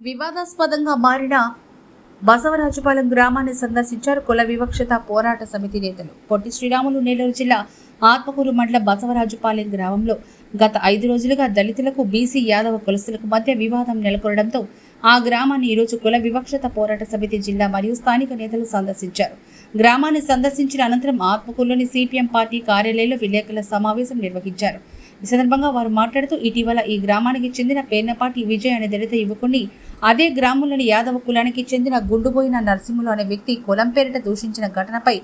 వివాదాస్పదంగా మారిన బసవరాజుపాలెం గ్రామాన్ని సందర్శించారు కుల వివక్షత పోరాట సమితి నేతలు. పొట్టి శ్రీరాములు నెల్లూరు జిల్లా ఆత్మకూరు మండల బసవరాజుపాలెం గ్రామంలో గత ఐదు రోజులుగా దళితులకు బీసీ యాదవ కులస్తులకు మధ్య వివాదం నెలకొనడంతో ఆ గ్రామాన్ని ఈరోజు కుల వివక్షత పోరాట సమితి జిల్లా మరియు స్థానిక నేతలు సందర్శించారు. గ్రామాన్ని సందర్శించిన అనంతరం ఆత్మకూరులోని సిపిఎం పార్టీ కార్యాలయంలో విలేకరుల సమావేశం నిర్వహించారు. ఈ సందర్భంగా వారు మాట్లాడుతూ ఇటీవల ఈ గ్రామానికి చెందిన పేర్నపాటి విజయ్ అనే దళిత యువకుడిని అదే గ్రామంలోని యాదవ కులానికి చెందిన గుండుబోయిన నరసింహులు అనే వ్యక్తి కులం పేరిట దూషించిన ఘటనపై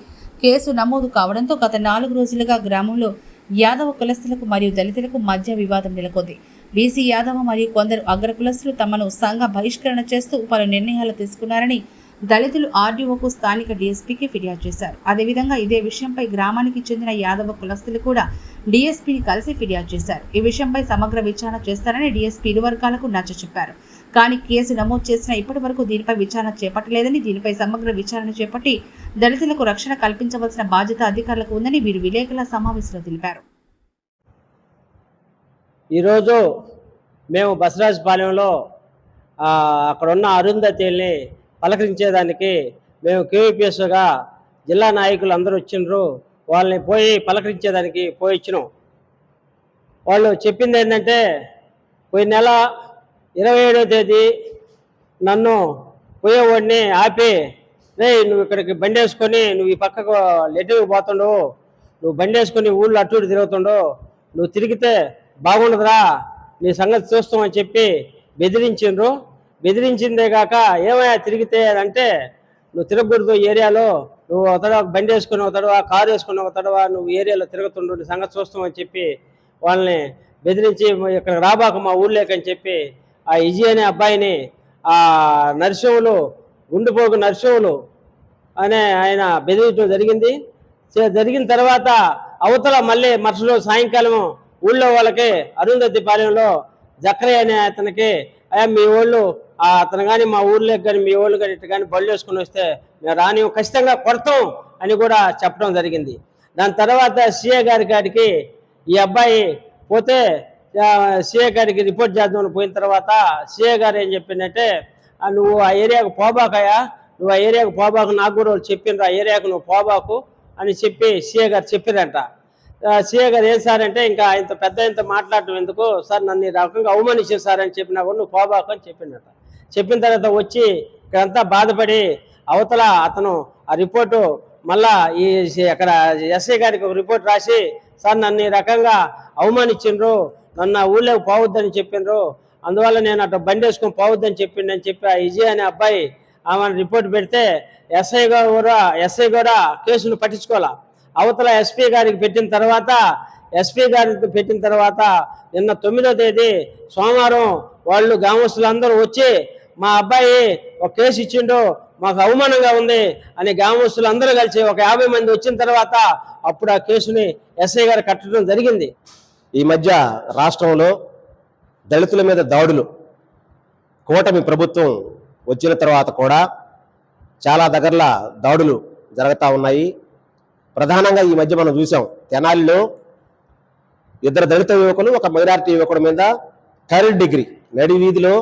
కేసు నమోదు కావడంతో గత నాలుగు రోజులుగా గ్రామంలో యాదవ కులస్తులకు మరియు దళితులకు మధ్య వివాదం నెలకొంది. బీసీ యాదవ మరియు కొందరు అగ్ర కులస్తులు తమను సంఘ బహిష్కరణ చేస్తూ పలు నిర్ణయాలు తీసుకున్నారని దళితులు ఆర్డీఓకు స్థానిక డీఎస్పీకి ఫిర్యాదు చేశారు. అదేవిధంగా ఇదే విషయంపై గ్రామానికి చెందిన యాదవ కులస్తులు కూడా డీఎస్పీని కలిసి ఫిర్యాదు చేశారు. ఈ విషయంపై సమగ్ర విచారణ చేస్తారని డీఎస్పీ ఇరు వర్గాలకు నచ్చ చెప్పారు. కానీ కేసు నమోదు చేసిన ఇప్పటి వరకు దీనిపై విచారణ చేపట్టలేదని దీనిపై సమగ్ర విచారణ చేపట్టి దళితులకు రక్షణ కల్పించవలసిన బాధ్యత అధికారులకు ఉందని వీరు విలేకరుల సమావేశంలో తెలిపారు. ఈరోజు మేము బసరాజపాలెంలో ఆ, అక్కడ ఉన్న అరుంధతిని పలకరించేదానికి మేము కేవీపీఎస్గా జిల్లా నాయకులు అందరూ వచ్చిండ్రు. వాళ్ళని పోయి పలకరించేదానికి పోయి ఇచ్చినాం వాళ్ళు చెప్పింది ఏంటంటే పోయిన నెల ఇరవై ఏడో తేదీ నన్ను పోయేవాడిని ఆపి రే నువ్వు ఇక్కడికి బండి వేసుకొని నువ్వు ఈ పక్కకు లెటర్కి పోతుండవు నువ్వు బండి వేసుకొని ఊళ్ళో అటు ఇటు తిరుగుతుండవు నువ్వు తిరిగితే బాగుండదురా. నీ సంగతి చూస్తామని చెప్పి బెదిరించిండ్రు. బెదిరించిందే కాక ఏమయ్యా తిరిగితే అంటే నువ్వు తిరగకూడదు ఏరియాలో. నువ్వు ఒకతడవ బండి వేసుకుని ఒకతడవ కారు వేసుకుని ఒకతడవ నువ్వు ఏరియాలో తిరుగుతుండు సంగతి చూస్తామని చెప్పి వాళ్ళని బెదిరించి ఇక్కడ రాబాక మా ఊర్లేకని చెప్పి ఆ ఇజీ అనే అబ్బాయిని ఆ నరసింహులు గుండుపోగు నరసింహులు అనే ఆయన బెదిరించడం జరిగింది. జరిగిన తర్వాత అవతల మళ్ళీ మరుసటి సాయంకాలం ఊళ్ళో వాళ్ళకి అరుంధతి పాలెంలో జక్రయ్య అనే అతనికి అయ్యా మీ వాళ్ళు అతను కానీ మా ఊర్లోకి కానీ మీ వాళ్ళు కానీ ఇటు కానీ బళ్ళు వేసుకుని వస్తే మేము రాని ఖచ్చితంగా కొడతాం అని కూడా చెప్పడం జరిగింది. దాని తర్వాత సీఏ గారి కాడికి ఈ అబ్బాయి పోతే సీఏ గారికి రిపోర్ట్ చేద్దామని పోయిన తర్వాత సీఏ గారు ఏం చెప్పిందంటే నువ్వు ఆ ఏరియాకు పోబాకయ్యా నువ్వు ఆ ఏరియాకు పోబాకు నాకు కూడా వాళ్ళు చెప్పిండ్రు ఆ ఏరియాకు నువ్వు పోబాకు అని చెప్పి సీఏ గారు చెప్పారంట. సీఏ గారు ఏం సార్ అంటే ఇంకా ఇంత పెద్ద ఇంత మాట్లాడటం ఎందుకు? సార్ నన్ను ఈ రకంగా అవమానించారు సార్ అని చెప్పినా కూడా నువ్వు పోబాకు అని చెప్పిండట. చెప్పిన తర్వాత వచ్చి ఇక్కడంతా బాధపడి అవతల అతను ఆ రిపోర్టు మళ్ళా ఈ అక్కడ ఎస్ఐ గారికి ఒక రిపోర్ట్ రాసి సార్ నన్ను ఈ రకంగా అవమానించిండ్రు నన్ను ఊళ్ళోకి పోవద్దని చెప్పిండ్రు అందువల్ల నేను అటు బండి వేసుకొని పోవద్దని చెప్పిండని చెప్పి ఆ విజయ్ అనే అబ్బాయి ఆమె రిపోర్ట్ పెడితే ఎస్ఐ గారు కూడా ఎస్ఐ కూడా కేసును పట్టించుకోవాలా? అవతల ఎస్పీ గారికి పెట్టిన తర్వాత ఎస్పీ గారికి పెట్టిన తర్వాత నిన్న తొమ్మిదో తేదీ సోమవారం వాళ్ళు గ్రామస్తులందరూ వచ్చి మా అబ్బాయి ఒక కేసు ఇచ్చిండు మాకు అవమానంగా ఉంది అని గ్రామస్తులు అందరూ కలిసి ఒక యాభై మంది వచ్చిన తర్వాత అప్పుడు ఆ కేసుని ఎస్ఐ గారు కట్టడం జరిగింది. ఈ మధ్య రాష్ట్రంలో దళితుల మీద దాడులు కూటమి ప్రభుత్వం వచ్చిన తర్వాత కూడా చాలా దగ్గరల దాడులు జరుగుతూ ఉన్నాయి. ప్రధానంగా ఈ మధ్య మనం చూసాం తెనాలిలో ఇద్దరు దళిత యువకులు ఒక మైనారిటీ యువకుడు మీద థర్డ్ డిగ్రీ నడి వీధిలో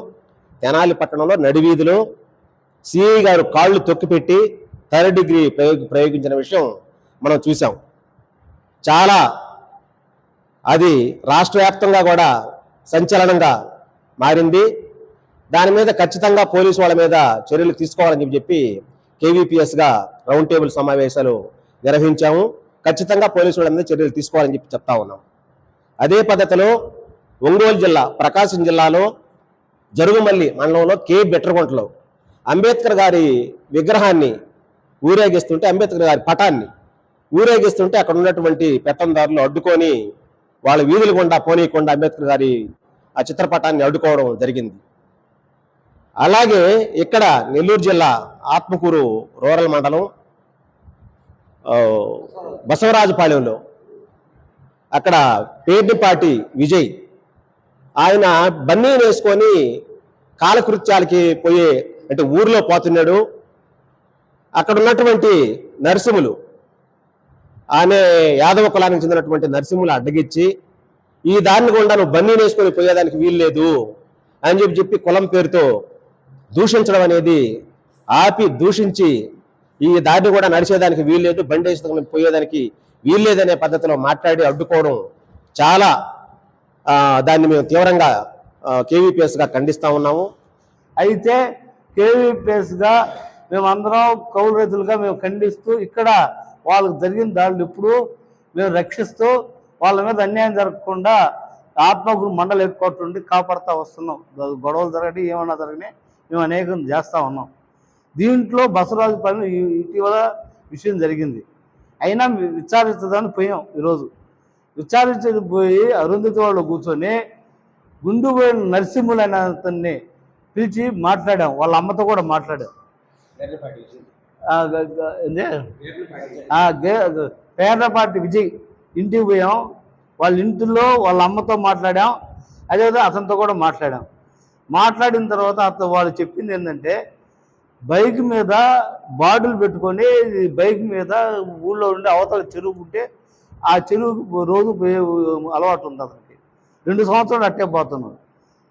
తెనాలి పట్టణంలో నడివీధిలో సిఐ గారు కాళ్ళు తొక్కిపెట్టి థర్డ్ డిగ్రీ ప్రయోగ ప్రయోగించిన విషయం మనం చూసాం. చాలా అది రాష్ట్ర వ్యాప్తంగా కూడా సంచలనంగా మారింది. దాని మీద ఖచ్చితంగా పోలీసు వాళ్ళ మీద చర్యలు తీసుకోవాలని చెప్పి కేవీపీఎస్గా రౌండ్ టేబుల్ సమావేశాలు నిర్వహించాము ఖచ్చితంగా పోలీసు వాళ్ళ మీద చర్యలు తీసుకోవాలని చెప్పి చెప్తా ఉన్నాం. అదే పద్ధతిలో ఒంగోలు జిల్లా ప్రకాశం జిల్లాలో జరుగుమల్లి మండలంలో కే బెట్రగుంటలో అంబేద్కర్ గారి విగ్రహాన్ని ఊరేగిస్తుంటే అంబేద్కర్ గారి పటాన్ని ఊరేగిస్తుంటే అక్కడ ఉన్నటువంటి పెత్తందారులు అడ్డుకొని వాళ్ళ వీధులు గుండా పోనీయకుండా అంబేద్కర్ గారి ఆ చిత్రపటాన్ని అడ్డుకోవడం జరిగింది. అలాగే ఇక్కడ నెల్లూరు జిల్లా ఆత్మకూరు రూరల్ మండలం ఆ, బసవరాజుపాలెంలో. అక్కడ పేర్నిపాటి విజయ్ ఆయన బన్నీ వేసుకొని కాలకృత్యాలకి పోయే అంటే ఊర్లో పోతున్నాడు. అక్కడ ఉన్నటువంటి నరసింహులు ఆమె యాదవ కులానికి చెందినటువంటి నరసింహులు అడ్డగిచ్చి ఈ దాన్ని గుండా నువ్వు బన్నీ వేసుకొని పోయేదానికి వీల్లేదు అని చెప్పి చెప్పి కులం పేరుతో దూషించడం అనేది ఆపి దూషించి ఈ దారిని కూడా నడిచేదానికి వీల్లేదు బండి వేసుకుని పోయేదానికి వీల్లేదనే పద్ధతిలో మాట్లాడి అడ్డుకోవడం చాలా దాన్ని మేము తీవ్రంగా కేవీపీఎస్గా ఖండిస్తూ ఉన్నాము. అయితే కేవీపీఎస్గా మేమందరం కౌలు రైతులుగా మేము ఖండిస్తూ ఇక్కడ వాళ్ళకు జరిగిన దాడులు ఇప్పుడు మేము రక్షిస్తూ వాళ్ళ మీద అన్యాయం జరగకుండా ఆత్మగురు మండలి ఎక్కువ కాపాడుతూ వస్తున్నాం. గొడవలు జరగని ఏమన్నా జరగని మేము అనేకం చేస్తూ ఉన్నాం. దీంట్లో బసవరాజు పని ఇటీవల విషయం జరిగింది. అయినా విచారించదని పోయాం ఈరోజు. విచారించేది పోయి అరుంధతి వాళ్ళు కూర్చొని గుండుపోయిన నరసింహులు అనే అతన్ని పిలిచి మాట్లాడాం. వాళ్ళ అమ్మతో కూడా మాట్లాడాం. ఏంది? పేర్లపాటి విజయ్ ఇంటికి పోయాం. వాళ్ళ ఇంటిలో వాళ్ళ అమ్మతో మాట్లాడాం. అదేవిధంగా అతనితో కూడా మాట్లాడాం. మాట్లాడిన తర్వాత అతను వాళ్ళు చెప్పింది ఏంటంటే బైక్ మీద బాటిల్ పెట్టుకొని బైక్ మీద ఊళ్ళో ఉండే అవతల చెరువు ఉంటే ఆ చెరువు రోజు పోయే అలవాటు ఉంది అతనికి. రెండు సంవత్సరాలు అట్టే పోతున్నాడు.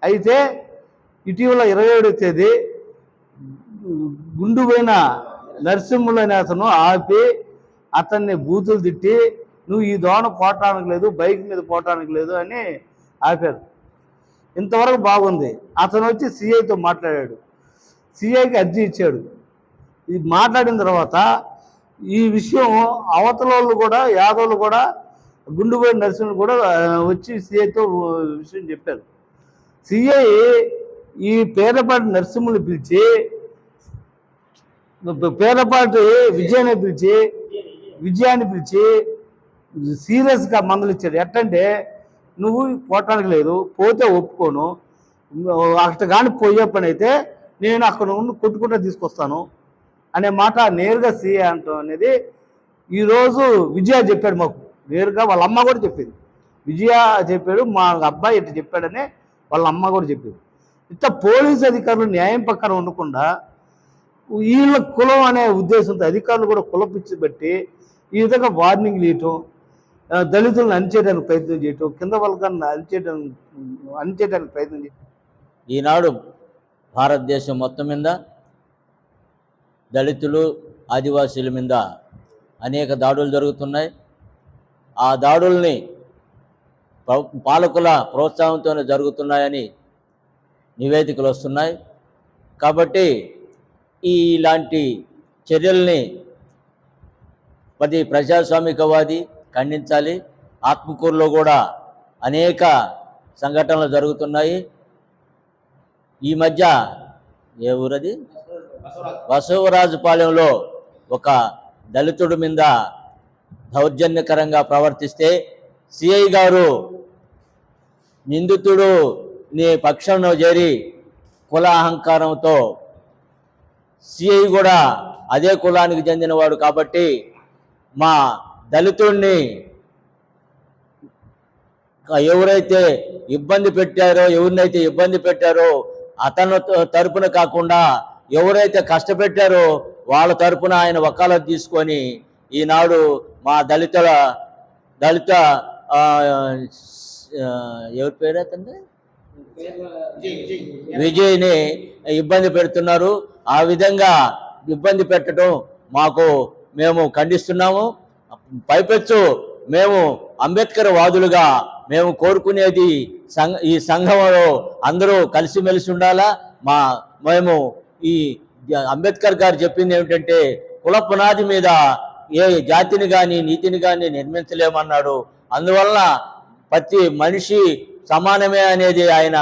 అయితే ఇటీవల ఇరవై ఏడో తేదీ గుండుపోయిన నరసింహులు అనే అతను ఆపి అతన్ని బూతులు తిట్టి నువ్వు ఈ దోణ పోవటానికి లేదు బైక్ మీద పోవటానికి లేదు అని ఆపారు. ఇంతవరకు బాగుంది. అతను వచ్చి సిఐతో మాట్లాడాడు. సిఐకి అర్జీ ఇచ్చాడు. ఇది మాట్లాడిన తర్వాత ఈ విషయం అవతల వాళ్ళు కూడా యాదవులు కూడా గుండుగోడి నరసింహులు కూడా వచ్చి సిఐతో విషయం చెప్పారు. సిఐ ఈ పేదపాటి నర్సింహుని పిలిచి పేదపాటి విజయాన్ని పిలిచి విజయాన్ని పిలిచి సీరియస్గా మందులు ఇచ్చాడు ఎట్టంటే నువ్వు పోవటానికి లేదు పోతే ఒప్పుకోను. అక్కడ కానీ పోయే పని అయితే నేను అక్కడ ఉండి కొట్టుకుంటూ తీసుకొస్తాను అనే మాట నేరుగా సీఏ అంటాం అనేది ఈరోజు విజయ చెప్పాడు మాకు. నేరుగా వాళ్ళ అమ్మ కూడా చెప్పింది. విజయ చెప్పాడు మా అబ్బాయి ఇట్లా చెప్పాడని వాళ్ళ అమ్మ కూడా చెప్పింది. ఇట్లా పోలీస్ అధికారులు న్యాయం పక్కన ఉండకుండా వీళ్ళ కులం అనే ఉద్దేశంతో అధికారులు కూడా కులపిచ్చి పెట్టి ఈ విధంగా వార్నింగ్ ఇవ్వటం దళితులను అణిచేయడానికి ప్రయత్నం చేయటం కింద వర్గాన్ని అణిచేయడానికి అణిచేయడానికి ప్రయత్నం చేయటం. ఈనాడు భారతదేశం మొత్తం మీద దళితులు ఆదివాసీల మీద అనేక దాడులు జరుగుతున్నాయి. ఆ దాడుల్ని పాలకుల ప్రోత్సాహంతోనే జరుగుతున్నాయని నివేదికలు వస్తున్నాయి. కాబట్టి ఈ ఇలాంటి చర్యల్ని ప్రతి ప్రజాస్వామికవాది ఖండించాలి. ఆత్మకూరులో కూడా అనేక సంఘటనలు జరుగుతున్నాయి. ఈ మధ్య ఏ ఊరది? బసవరాజుపాలెంలో ఒక దళితుడి మీద దౌర్జన్యకరంగా ప్రవర్తిస్తే సిఐ గారు నిందితుడు నీ పక్షంలో చేరి కుల అహంకారంతో సిఐ కూడా అదే కులానికి చెందినవాడు కాబట్టి మా దళితుడిని ఎవరైతే ఇబ్బంది పెట్టారో ఎవరినైతే ఇబ్బంది పెట్టారో అతను తరపున కాకుండా ఎవరైతే కష్టపెట్టారో వాళ్ళ తరపున ఆయన వకాలత్ తీసుకొని ఈనాడు మా దళితుల దళిత ఎవరి పేరు విజయ్ని ఇబ్బంది పెడుతున్నారు. ఆ విధంగా ఇబ్బంది పెట్టడం మాకు మేము ఖండిస్తున్నాము. పైపెచ్చు మేము అంబేద్కర్ వాదులుగా మేము కోరుకునేది సంఘ ఈ సంఘంలో అందరూ కలిసిమెలిసి ఉండాలా? మా మేము ఈ అంబేద్కర్ గారు చెప్పింది ఏమిటంటే కుల పునాది మీద ఏ జాతిని కానీ నీతిని కానీ నిర్మించలేమన్నాడు. అందువలన ప్రతి మనిషి సమానమే అనేది ఆయన